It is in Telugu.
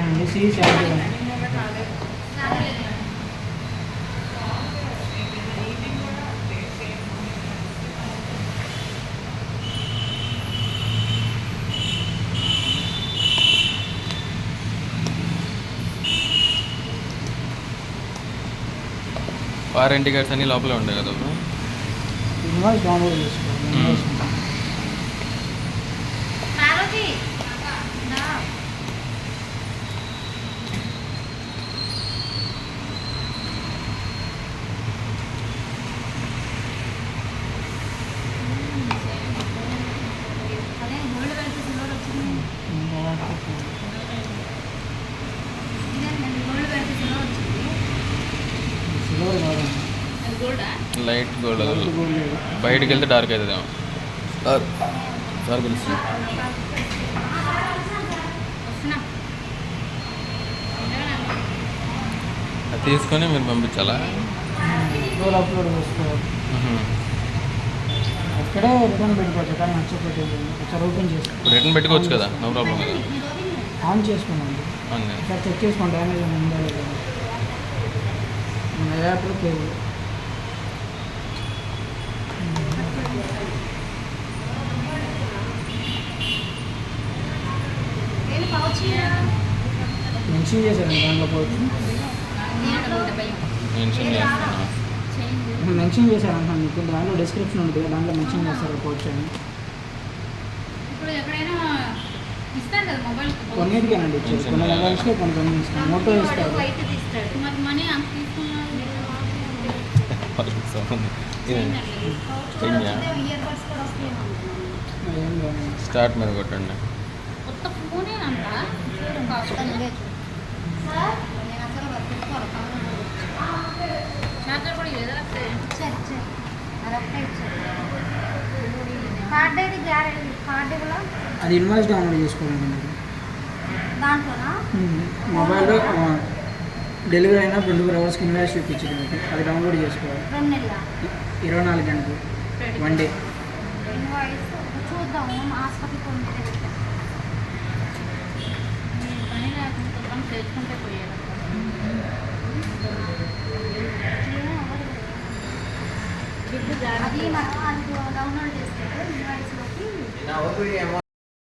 అండి C seventy one warranty cards అన్నీ లోపలే ఉంటాయి కదా ఇన్వాయిస్ డౌన్లోడ్ చేసుకోవాలి ఇన్వాయిస్ మారుతి నా అదే గోల్డ్ కలిపి సిల్వర్ వచ్చింది ఇదే నేను గోల్డ్ కలిపి సిల్వర్ వచ్చింది సిల్వర్ కాదండి అది గోల్డా లైట్ గోల్డ్ బయటికి వెళ్తే డార్క్ అవుతుందేమో సార్ సార్ పిలుస్తుంది. అది తీసుకొని మీరు పంపించాలా. అక్కడే రిటర్న్ పెట్టుకోవచ్చు కానీ నచ్చకపోతే ఒకసారి ఓపెన్ చేసుకోవాలి రిటర్న్ పెట్టుకోవచ్చు కదా నో ప్రాబ్లం కదా ఆన్ చేసుకోండి ఒకసారి చెక్ చేసుకోండి డ్యామేజ్ ఏమైనా ఉందా లేదా మెన్షన్ చేశారండి దాంట్లో పోవచ్చు మెన్షన్ చేస్తున్నా మెన్షన్ చేశారంట మీకు? దాంట్లో డిస్క్రిప్షన్ ఉంటుంది దాంట్లో మెన్షన్ చేస్తారు పోవచ్చు అని? ఇస్తాను కొన్నిటికేనండి ఇచ్చారు కొన్ని మొబైల్స్లో కొన్ని కొన్ని ఇస్తారు మోటో ఇస్తారు. బయట తీస్తాడు. మరి చార్జర్ కూడా లేదా కార్డ్ అయితే గ్యారెంటీ కార్డు కూడా అది ఇన్వాయిస్ డౌన్లోడ్ చేసుకోవాలండి మీరు. దాంట్లోనా? మొబైల్లో డెలివరీ అయినా ట్వంటీ ఫోర్ అవర్స్కి ఇన్వాయిస్ చూపించింది మీకు. అది డౌన్లోడ్ చేసుకోవాలి. రెండు నెలల? ఇరవై నాలుగు గంటలు. One day. ఇన్వాయిస్? చూద్దాము. తెచ్చుకుంటే పోయాడు అది మనం అది డౌన్లోడ్ చేస్తే ఇన్వాయిస్లోకి